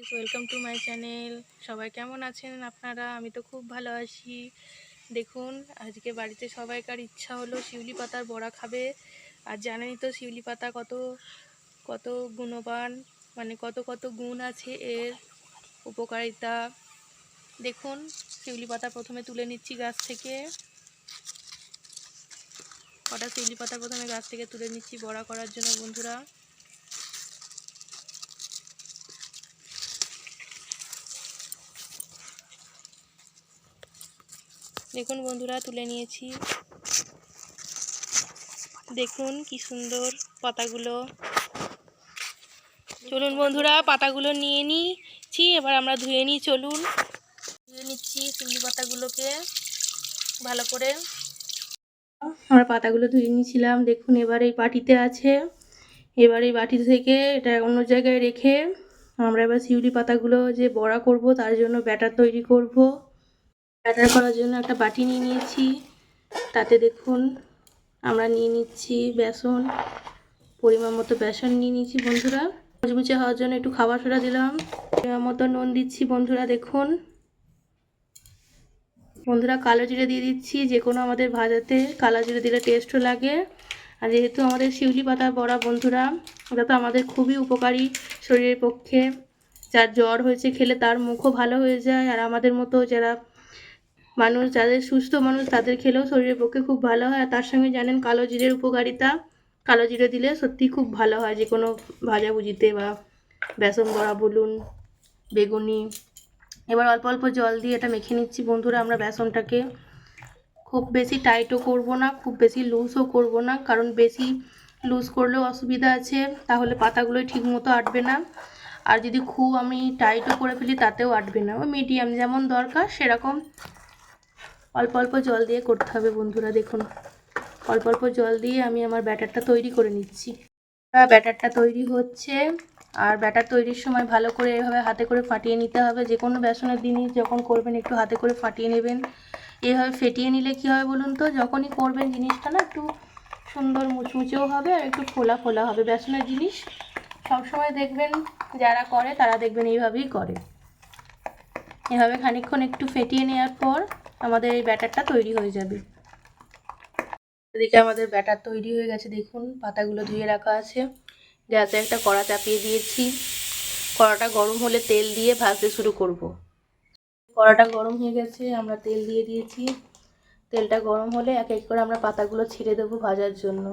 Guys welcome to my channel সবাই কেমন আছেন আপনারা? আমি তো খুব ভালো আছি। দেখুন, আজকে বাড়িতে সবাইকার ইচ্ছা হলো শিউলি পাতার বড়া খাবে। আর জানেনই তো শিউলি পাতা কত কত গুণবান মানে কত কত গুণ আছে এর উপকারিতা। দেখুন, শিউলি পাতা প্রথমে তুলে নিচ্ছি গাছ থেকে। কটা শিউলি পাতা প্রথমে গাছ থেকে তুলে নিচ্ছি বড়া করার জন্য বন্ধুরা। দেখুন বন্ধুরা, তুলে নিয়েছি। দেখুন কি সুন্দর পাতাগুলো। চলুন বন্ধুরা, পাতাগুলো নিয়ে নিচ্ছি, এবার আমরা ধুয়ে নিই, চলুন। ধুয়ে নিচ্ছি শিউলি পাতাগুলোকে ভালো করে। আমরা পাতাগুলো ধুয়ে নিয়েছিলাম, দেখুন এবার এই বাটিতে আছে। এবার এই বাটি থেকে এটা অন্য জায়গায় রেখে আমরা এবার শিউলি পাতাগুলো যে বড়া করব, তার জন্য ব্যাটার তৈরি করব। ব্যাটার করার জন্য একটা বাটি নিয়ে নিয়েছি। তাতে দেখুন, আমরা নিয়ে নিচ্ছি বেসন, পরিমাণ মতো বেসন নিয়ে নিয়েছি বন্ধুরা। মুচমুচে হওয়ার জন্য একটু খাবার সোডা দিলাম। পরিমাণ মতো নুন দিচ্ছি বন্ধুরা, দেখুন। বন্ধুরা, কালো জিরে দিয়ে দিচ্ছি, যে কোনো আমাদের ভাজাতে কালো জিরে দিলে টেস্টও লাগে। আর যেহেতু আমাদের শিউলি পাতা বড়া বন্ধুরা ওটা তো আমাদের খুবই উপকারী শরীরের পক্ষে। যার জ্বর হয়েছে, খেলে তার মুখও ভালো হয়ে যায়। আর আমাদের মতো যারা মানুষ, যাদের সুস্থ মানুষ, তাদের খেলেও শরীরের পক্ষে খুব ভালো হয়। আর তার সঙ্গে জানেন, কালো জিরের উপকারিতা। কালো জিরে দিলে সত্যি খুব ভালো হয়। যে কোনো ভাজাভুজিতে বা বেসন বড়া বলুন, বেগুনি। এবার অল্প অল্প জল দিয়ে এটা মেখে নিচ্ছি। বন্ধুরা, আমরা বেসনটাকে খুব বেশি টাইটও করব না, খুব বেশি লুজও করব না। কারণ বেশি লুজ করলেও অসুবিধা আছে, তাহলে পাতাগুলোই ঠিক মতো আটবে না। আর যদি খুব আমি টাইটও করে ফেলি, তাতেও আটবে না। মিডিয়াম, যেমন দরকার, সেরকম অল্প অল্প জল দিয়ে করতে হবে বন্ধুরা, দেখুন। অল্প অল্প জল দিয়ে আমি আমার ব্যাটারটা তৈরি করে নিচ্ছি। ব্যাটারটা তৈরি হচ্ছে, আর ব্যাটার তৈরির সময় ভালো করে এভাবে হাতে করে ফাটিয়ে নিতে হবে। যে কোনো বেসনের জিনিস যখন করবেন, একটু হাতে করে ফাটিয়ে নেবেন। এভাবে ফেটিয়ে নিলে কী হবে বলুন তো, যখনই করবেন জিনিসটা না, একটু সুন্দর মুচমুচেও হবে আর একটু ফোলা ফোলা হবে। বেসনের জিনিস সবসময় দেখবেন, যারা করে তারা দেখবেন এইভাবেই করে। এভাবে খানিকক্ষণ একটু ফেটিয়ে নেওয়ার পর আমাদের এই ব্যাটারটা তৈরি হয়ে যাবে। এদিকে আমাদের ব্যাটার তৈরি হয়ে গেছে, দেখুন, পাতাগুলো ধুয়ে রাখা আছে। গ্যাসে একটা কড়া চাপিয়ে দিয়েছি। কড়াটা গরম হলে তেল দিয়ে ভাজতে শুরু করব। কড়াটা গরম হয়ে গেছে, আমরা তেল দিয়ে দিয়েছি। তেলটা গরম হলে এক এক করে আমরা পাতাগুলো ছিঁড়ে দেবো ভাজার জন্য।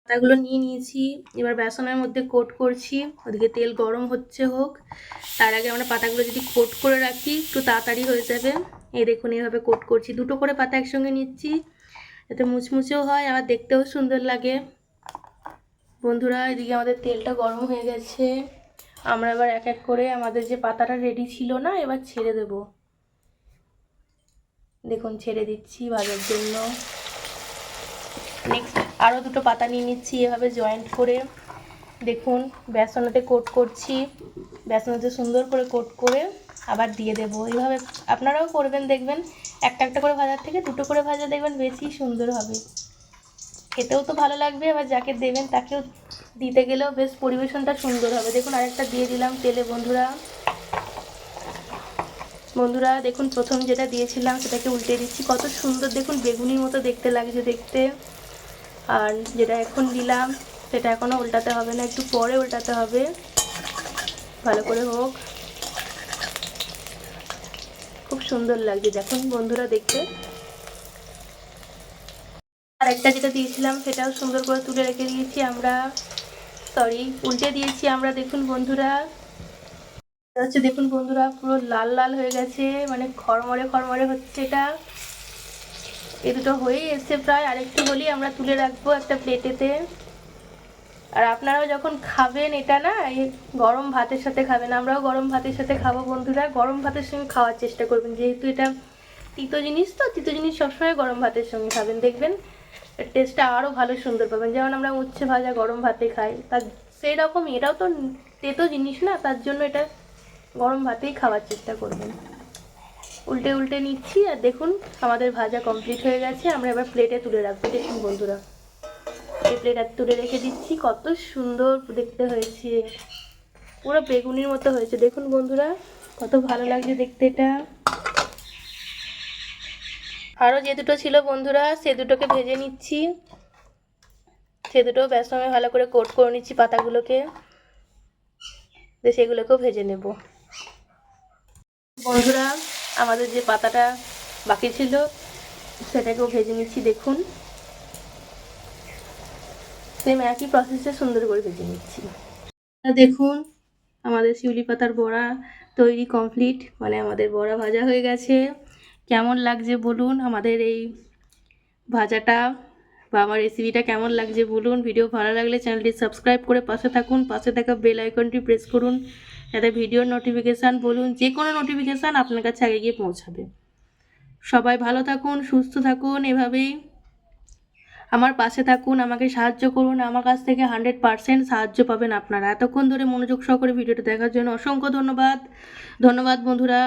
পাতাগুলো নিয়ে নিয়েছি, এবার বেসনের মধ্যে কোট করছি। ওদিকে তেল গরম হচ্ছে হোক, তার আগে আমরা পাতাগুলো যদি কোট করে রাখি, একটু তাড়াতাড়ি হয়ে যাবে। এই দেখুন, এইভাবে কোট করছি। দুটো করে পাতা একসঙ্গে নিচ্ছি। এতে মুচমুচেও হয়, আবার দেখতেও সুন্দর লাগে। বন্ধুরা, এদিকে আমাদের তেলটা গরম হয়ে গেছে। আমরা এবার এক এক করে আমাদের যে পাতাটা রেডি ছিল না, এবার ছেড়ে দেব। দেখুন, ছেড়ে দিচ্ছি ভাজার জন্য। নেক্সট আরও দুটো পাতা নিয়ে নিচ্ছি এভাবে জয়েন্ট করে। দেখুন, বেসনতে কোট করছি। বেসনতে সুন্দর করে কোট করে। আবার দিয়ে দেবো। এইভাবে আপনারাও করবেন, দেখবেন একটা একটা করে ভাজার থেকে দুটো করে ভাজা দেখবেন বেশি সুন্দর হবে। খেতেও তো ভালো লাগবে, আবার যাকে দেবেন তাকেও দিতে গেলেও বেশ পরিবেশনটা সুন্দর হবে। দেখুন, আরেকটা দিয়ে দিলাম তেলে, বন্ধুরা। বন্ধুরা, দেখুন, প্রথম যেটা দিয়েছিলাম সেটাকে উল্টে দিচ্ছি। কত সুন্দর, দেখুন, বেগুনির মতো দেখতে লাগছে দেখতে। আর যেটা এখন দিলাম, সেটা এখনও উল্টাতে হবে না, একটু পরে উল্টাতে হবে। ভালো করে হোক। খুব সুন্দর লাগছে। দেখুন বন্ধুরা দেখতে। আর একটা যেটা দিয়েছিলাম, সেটাও সুন্দর করে তুলে রেখে দিয়েছি আমরা। সরি উল্টে দিয়েছি আমরা, দেখুন বন্ধুরা। হচ্ছে, দেখুন বন্ধুরা, পুরো লাল লাল হয়ে গেছে মানে খড়মড়ে খড়মড়ে হচ্ছে এটা। এ দুটো হয়েই এসছে প্রায়। আরেকটু হলেই আমরা তুলে রাখব একটা প্লেটেতে আর আপনারাও যখন খাবেন এটা না, এই গরম ভাতের সাথে খাবেন, আমরাও গরম ভাতের সাথে খাব বন্ধুরা। গরম ভাতের সঙ্গে খাওয়ার চেষ্টা করবেন, যেহেতু এটা তিতো জিনিস তো, তিতো জিনিস সবসময় গরম ভাতের সঙ্গে খাবেন। দেখবেন টেস্টটা আরও ভালো সুন্দর পাবেন। যেমন আমরা উচ্ছে ভাজা গরম ভাতে খাই, তার সেই রকম এটাও তো তেতো জিনিস না, তার জন্য এটা গরম ভাতেই খাওয়ার চেষ্টা করবেন। উল্টে উল্টে নিচ্ছি, আর দেখুন, আমাদের ভাজা কমপ্লিট হয়ে গেছে, আমরা এবার প্লেটে তুলে রাখব। দেখুন বন্ধুরা। প্লেট তুলে রেখে দিচ্ছি। কত সুন্দর দেখতে হয়েছে। পুরো বেগুনির মতো হয়েছে। দেখুন বন্ধুরা, কত ভালো লাগছে দেখতে এটা। আরও যে দুটো ছিল বন্ধুরা, সে দুটোকে ভেজে নিচ্ছি। সে দুটো বেসনে ভালো করে কোট করে নিচ্ছি পাতাগুলোকে। সেগুলোকেও ভেজে নেব। বন্ধুরা, আমাদের যে পাতাটা বাকি ছিল, সেটাকেও ভেজে নিচ্ছি, দেখুন। সেম একই প্রসেসে সুন্দর করে ভেজে নিচ্ছি। দেখুন, আমাদের শিউলি পাতার বড়া তৈরি কমপ্লিট মানে আমাদের বড়া ভাজা হয়ে গেছে। কেমন লাগছে বলুন আমাদের এই ভাজাটা বা আমার রেসিপিটা কেমন লাগছে বলুন। ভিডিও ভালো লাগলে চ্যানেলটি সাবস্ক্রাইব করে পাশে থাকুন, পাশে থাকা বেল আইকনটি প্রেস করুন, যাতে ভিডিওর নোটিফিকেশান বলুন, যে কোনো নোটিফিকেশান আপনার কাছে আগে গিয়ে পৌঁছাবে। সবাই ভালো থাকুন, সুস্থ থাকুন, এভাবেই আমার পাশে থাকুন, আমাকে সাহায্য করুন, আমার কাছ থেকে হান্ড্রেড পারসেন্ট সাহায্য পাবেন আপনারা। এতক্ষণ ধরে মনোযোগ সহকারে ভিডিওটা দেখার জন্য অসংখ্য ধন্যবাদ। ধন্যবাদ বন্ধুরা।